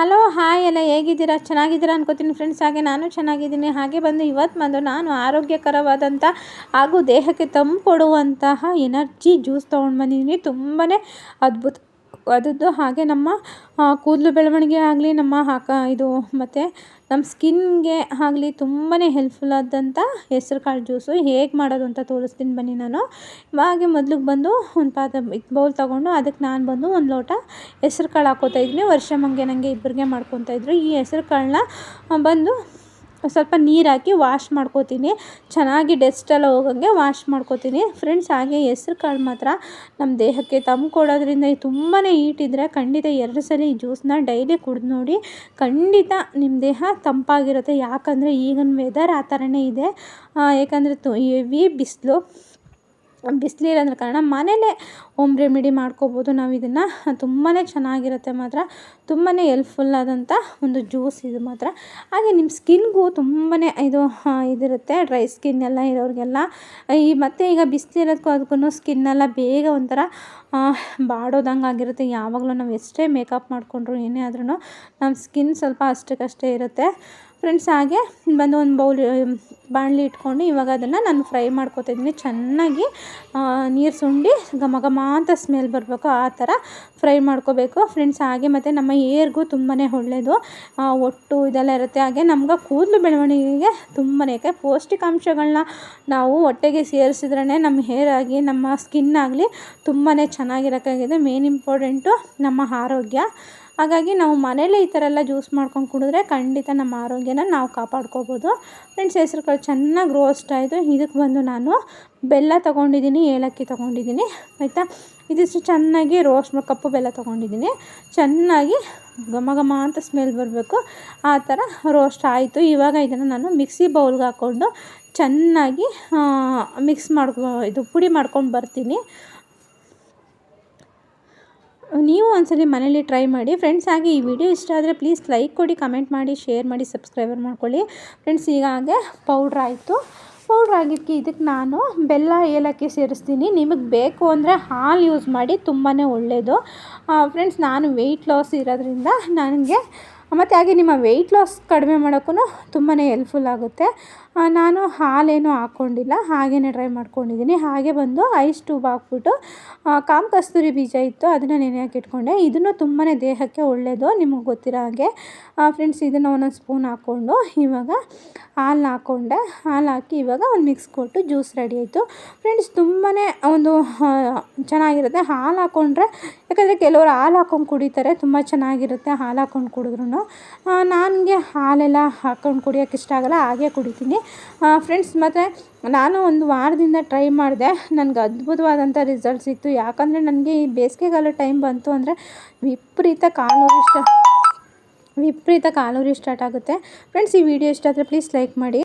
Hello hi ಎಲ್ಲ ಹೇಗಿದ್ದೀರಾ? ಚೆನ್ನಾಗಿದ್ದೀರಾ ಅನ್ಕೋತೀನಿ ಫ್ರೆಂಡ್ಸ್ ಹಾಗೆ ನಾನು ಚೆನ್ನಾಗಿದ್ದೀನಿ. ಹಾಗೆ ಬಂದು ಇವತ್ತು ಬಂದು ನಾನು ಆರೋಗ್ಯಕರವಾದಂಥ ಹಾಗೂ ದೇಹಕ್ಕೆ ತಂಪು ಕೊಡುವಂತಹ ಎನರ್ಜಿ ಜ್ಯೂಸ್ ತೊಗೊಂಡು ಬಂದಿದ್ದೀನಿ. ತುಂಬಾ ಅದ್ಭುತ ಅದದ್ದು ಹಾಗೆ ನಮ್ಮ ಕೂದಲು ಬೆಳವಣಿಗೆ ಆಗಲಿ, ನಮ್ಮ ಹಾಕ, ಇದು ಮತ್ತು ನಮ್ಮ ಸ್ಕಿನ್ಗೆ ಆಗಲಿ ತುಂಬಾ ಹೆಲ್ಪ್ಫುಲ್ ಆದಂಥ ಹೆಸ್ರು ಕಾಳು ಜ್ಯೂಸು. ಹೇಗೆ ಮಾಡೋದು ಅಂತ ತೋರಿಸ್ತೀನಿ ಬನ್ನಿ ನಾನು. ಹಾಗೆ ಮೊದ್ಲಿಗೆ ಬಂದು ಒಂದು ಪಾತ್ರೆ ಬೌಲ್ ತೊಗೊಂಡು ಅದಕ್ಕೆ ನಾನು ಬಂದು ಒಂದು ಲೋಟ ಹೆಸ್ರು ಕಾಳು ಹಾಕ್ಕೋತಾ ಇದ್ದೀನಿ. ವರ್ಷ ಮಂಗೆ ನನಗೆ ಇಬ್ಬರಿಗೆ ಮಾಡ್ಕೊತಾ ಇದ್ದರು ಈ ಹೆಸ್ರು ಕಾಳನ್ನ ಬಂದು ಸ್ವಲ್ಪ ನೀರು ಹಾಕಿ ವಾಶ್ ಮಾಡ್ಕೋತೀನಿ. ಚೆನ್ನಾಗಿ ಡಸ್ಟೆಲ್ಲ ಹೋಗಂಗೆ ವಾಶ್ ಮಾಡ್ಕೋತೀನಿ. ಫ್ರೆಂಡ್ಸ್ ಹಾಗೆ ಹೆಸ್ರು ಕಾಳು ಮಾತ್ರ ನಮ್ಮ ದೇಹಕ್ಕೆ ತಂಪು ಕೊಡೋದ್ರಿಂದ ತುಂಬಾ ಇದ್ದರೆ ಖಂಡಿತ ಎರಡು ಸಲ ಈ ಜ್ಯೂಸನ್ನ ಡೈಲಿ ಕುಡ್ದು ನೋಡಿ ಖಂಡಿತ ನಿಮ್ಮ ದೇಹ ತಂಪಾಗಿರುತ್ತೆ. ಯಾಕಂದರೆ ಈಗಿನ ವೆದರ್ ಆ ಥರನೇ ಇದೆ. ಯಾಕಂದರೆ ತು ಹೆವಿ ಬಿಸಿಲು ಬಿಸಿಲಿರೋದ್ರ ಕಾರಣ ಮನೆಯಲ್ಲೇ ಹೋಮ್ ರೆಮಿಡಿ ಮಾಡ್ಕೋಬೋದು ನಾವು ಇದನ್ನು. ತುಂಬಾ ಚೆನ್ನಾಗಿರುತ್ತೆ ಮಾತ್ರ. ತುಂಬಾ ಎಲ್ಪ್ಫುಲ್ ಆದಂಥ ಒಂದು ಜ್ಯೂಸ್ ಇದು ಮಾತ್ರ. ಹಾಗೆ ನಿಮ್ಮ ಸ್ಕಿನ್ಗೂ ತುಂಬಾ ಇದು ಇದಿರುತ್ತೆ. ಡ್ರೈ ಸ್ಕಿನ್ ಎಲ್ಲ ಇರೋರಿಗೆಲ್ಲ. ಈ ಮತ್ತು ಈಗ ಬಿಸಿಲಿರೋದಕ್ಕೂ ಅದಕ್ಕೂ ಸ್ಕಿನ್ನೆಲ್ಲ ಬೇಗ ಒಂಥರ ಬಾಡೋದಂಗೆ ಆಗಿರುತ್ತೆ. ಯಾವಾಗಲೂ ನಾವು ಎಷ್ಟೇ ಮೇಕಪ್ ಮಾಡಿಕೊಂಡ್ರು ಏನೇ ಆದ್ರೂ ನಮ್ಮ ಸ್ಕಿನ್ ಸ್ವಲ್ಪ ಅಷ್ಟಕ್ಕಷ್ಟೇ ಇರುತ್ತೆ. ಫ್ರೆಂಡ್ಸ್ ಹಾಗೆ ಬಂದು ಒಂದು ಬೌಲ್ ಬಾಣಲಿ ಇಟ್ಕೊಂಡು ಇವಾಗ ಅದನ್ನು ನಾನು ಫ್ರೈ ಮಾಡ್ಕೊತಾ ಇದ್ದೀನಿ. ಚೆನ್ನಾಗಿ ನೀರು ಸುಂಡಿ, ಘಮ ಘಮ ಅಂತ ಸ್ಮೆಲ್ ಬರಬೇಕು ಆ ಥರ ಫ್ರೈ ಮಾಡ್ಕೋಬೇಕು. ಫ್ರೆಂಡ್ಸ್ ಹಾಗೆ ಮತ್ತು ನಮ್ಮ ಏರ್ಗೂ ತುಂಬಾ ಒಳ್ಳೆಯದು ಒಟ್ಟು ಇದೆಲ್ಲ ಇರುತ್ತೆ. ಹಾಗೆ ನಮ್ಗೆ ಕೂದಲು ಬೆಳವಣಿಗೆಗೆ ತುಂಬಾ ಯಾಕೆ ಪೌಷ್ಟಿಕಾಂಶಗಳನ್ನ ನಾವು ಹೊಟ್ಟೆಗೆ ಸೇರಿಸಿದ್ರೇ ನಮ್ಮ ಹೇರ್ ಆಗಿ, ನಮ್ಮ ಸ್ಕಿನ್ ಆಗಲಿ ತುಂಬಾ ಚೆನ್ನಾಗಿರೋಕ್ಕಾಗಿದೆ. ಮೇನ್ ಇಂಪಾರ್ಟೆಂಟು ನಮ್ಮ ಆರೋಗ್ಯ. ಹಾಗಾಗಿ ನಾವು ಮನೇಲೇ ಈ ಥರ ಎಲ್ಲ ಜ್ಯೂಸ್ ಮಾಡ್ಕೊಂಡು ಕುಡಿದ್ರೆ ಖಂಡಿತ ನಮ್ಮ ಆರೋಗ್ಯನ ನಾವು ಕಾಪಾಡ್ಕೋಬೋದು. ಫ್ರೆಂಡ್ಸ್ ಹೆಸ್ರು ಕಾಳು ಚೆನ್ನಾಗಿ ರೋಸ್ಟ್ ಆಯಿತು. ಇದಕ್ಕೆ ಬಂದು ನಾನು ಬೆಲ್ಲ ತೊಗೊಂಡಿದ್ದೀನಿ, ಏಲಕ್ಕಿ ತೊಗೊಂಡಿದ್ದೀನಿ. ಆಯಿತಾ? ಇದಿಷ್ಟು ಚೆನ್ನಾಗಿ ರೋಸ್ಟ್ ಕಪ್ಪು ಬೆಲ್ಲ ತೊಗೊಂಡಿದ್ದೀನಿ. ಚೆನ್ನಾಗಿ ಘಮ ಘಮ ಅಂತ ಸ್ಮೆಲ್ ಬರಬೇಕು. ಆ ಥರ ರೋಸ್ಟ್ ಆಯಿತು. ಇವಾಗ ಇದನ್ನು ನಾನು ಮಿಕ್ಸಿ ಬೌಲ್ಗೆ ಹಾಕ್ಕೊಂಡು ಚೆನ್ನಾಗಿ ಮಿಕ್ಸ್ ಮಾಡ್ಕೊ ಇದು ಪುಡಿ ಮಾಡ್ಕೊಂಡು ಬರ್ತೀನಿ. ನೀವು ಒಂದ್ಸಲಿ ಮನೇಲಿ ಟ್ರೈ ಮಾಡಿ ಫ್ರೆಂಡ್ಸ್ ಹಾಗೆ ಈ ವಿಡಿಯೋ ಇಷ್ಟ ಆದರೆ ಪ್ಲೀಸ್ ಲೈಕ್ ಕೊಡಿ ಕಮೆಂಟ್ ಮಾಡಿ ಶೇರ್ ಮಾಡಿ ಸಬ್ಸ್ಕ್ರೈಬರ್ ಮಾಡ್ಕೊಳ್ಳಿ. ಫ್ರೆಂಡ್ಸ್ ಈಗ ಹಾಗೆ ಪೌಡ್ರ್ ಆಯಿತು. ಪೌಡ್ರ್ ಆಗಿದ್ದಕ್ಕೆ ಇದಕ್ಕೆ ನಾನು ಬೆಲ್ಲ, ಏಲಕ್ಕಿ ಸೇರಿಸ್ತೀನಿ. ನಿಮಗೆ ಬೇಕು ಅಂದರೆ ಹಾಲು ಯೂಸ್ ಮಾಡಿ ತುಂಬಾ ಒಳ್ಳೆಯದು ಫ್ರೆಂಡ್ಸ್ ನಾನು ವೆಯ್ಟ್ ಲಾಸ್ ಇರೋದ್ರಿಂದ ನನಗೆ ಮತ್ತು ಹಾಗೆ ನಿಮ್ಮ ವೆಯ್ಟ್ ಲಾಸ್ ಕಡಿಮೆ ಮಾಡೋಕ್ಕೂ ತುಂಬಾ ಹೆಲ್ಪ್ಫುಲ್ ಆಗುತ್ತೆ. ನಾನು ಹಾಲೇನು ಹಾಕ್ಕೊಂಡಿಲ್ಲ ಹಾಗೆಯೇ ಡ್ರೈ ಮಾಡ್ಕೊಂಡಿದ್ದೀನಿ ಹಾಗೆ ಬಂದು ಐಸ್ ಟ್ಯೂಬ್ ಹಾಕ್ಬಿಟ್ಟು ಕಾಮ ಕಸ್ತೂರಿ ಬೀಜ ಇತ್ತು, ಅದನ್ನು ನೆನೆ ಇಟ್ಕೊಂಡೆ. ಇದನ್ನು ತುಂಬಾ ದೇಹಕ್ಕೆ ಒಳ್ಳೆಯದು ನಿಮಗೆ ಗೊತ್ತಿರೋ ಹಾಗೆ ಫ್ರೆಂಡ್ಸ್ ಇದನ್ನು ಒಂದೊಂದು ಸ್ಪೂನ್ ಹಾಕ್ಕೊಂಡು ಇವಾಗ ಹಾಲನ್ನ ಹಾಕ್ಕೊಂಡೆ ಹಾಲು ಹಾಕಿ ಇವಾಗ ಒಂದು ಮಿಕ್ಸ್ ಕೊಟ್ಟು ಜ್ಯೂಸ್ ರೆಡಿ ಆಯಿತು. ಫ್ರೆಂಡ್ಸ್ ತುಂಬಾ ಒಂದು ಚೆನ್ನಾಗಿರುತ್ತೆ. ಹಾಲು ಹಾಕ್ಕೊಂಡ್ರೆ ಯಾಕಂದರೆ ಕೆಲವರು ಹಾಲು ಹಾಕ್ಕೊಂಡು ಕುಡಿತಾರೆ, ತುಂಬ ಚೆನ್ನಾಗಿರುತ್ತೆ ಹಾಲು ಹಾಕ್ಕೊಂಡು ಕುಡಿದ್ರೂ ನನಗೆ ಹಾಲೆಲ್ಲ ಹಾಕ್ಕೊಂಡು ಕುಡಿಯೋಕೆ ಇಷ್ಟ ಆಗಲ್ಲ, ಹಾಗೆ ಕುಡಿತೀನಿ. ಫ್ರೆಂಡ್ಸ್ ಮತ್ತು ನಾನು ಒಂದು ವಾರದಿಂದ ಟ್ರೈ ಮಾಡಿದೆ. ನನಗೆ ಅದ್ಭುತವಾದಂಥ ರಿಸಲ್ಟ್ ಸಿಕ್ತು. ಯಾಕಂದರೆ ನನಗೆ ಈ ಬೇಸಿಗೆಗಾಲ ಟೈಮ್ ಬಂತು ಅಂದರೆ ವಿಪರೀತ ಕಾಲು ಇಷ್ಟ ವಿಪರೀತ ಕಾಲುರಿ ಸ್ಟಾರ್ಟ್ ಆಗುತ್ತೆ. ಫ್ರೆಂಡ್ಸ್ ಈ ವಿಡಿಯೋ ಇಷ್ಟ ಆದರೆ ಪ್ಲೀಸ್ ಲೈಕ್ ಮಾಡಿ.